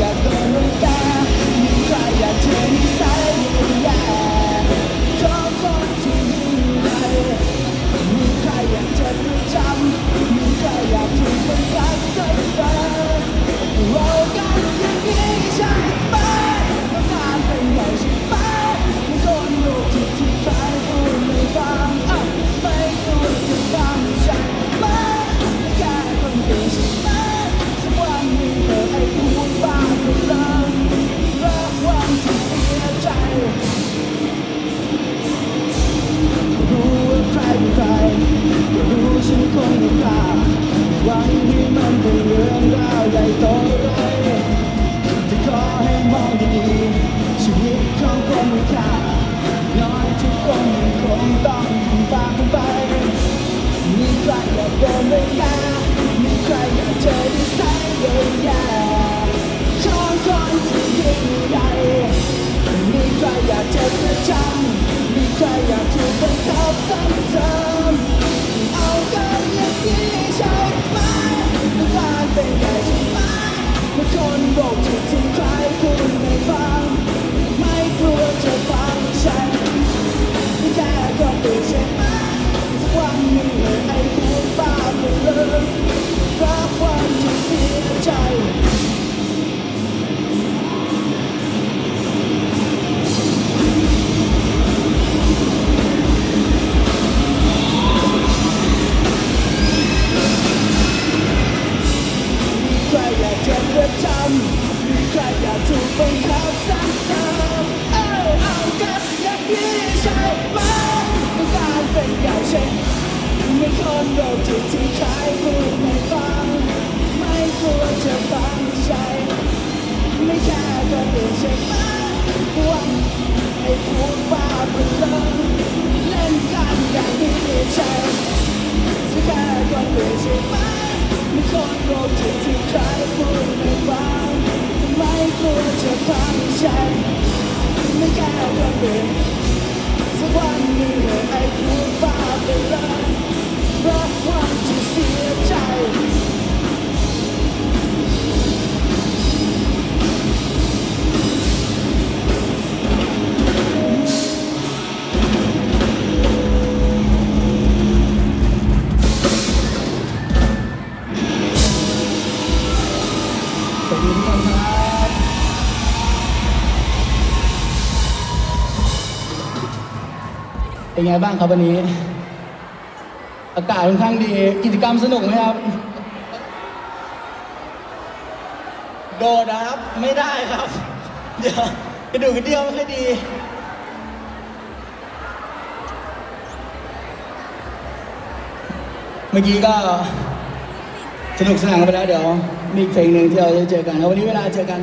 Yeah. time มใครอยากถูกบังคับซ้ำเติเอ้าเอากันอยากพี่ใช่ไหมต้องการเป็นอย่าเช่นมีคนโรคที่คล้ายพูดในฝัน กคนครับเป็นไงบ้างครับวันนี้ อากาศค่อนข้างดีกิจกรรมสนุกไหมครับ โดดนะครับไม่ได้ครับ เดี๋ยวกระดูกกระเดี่ยวไม่ค่อยดีเมื่อกี้ก็สนุกสนานกันไปแล้วเดี๋ยว มีอีกเพลงหนึ่งที่เราจะเจอกันแล้ววันนี้เวลาเจอกัน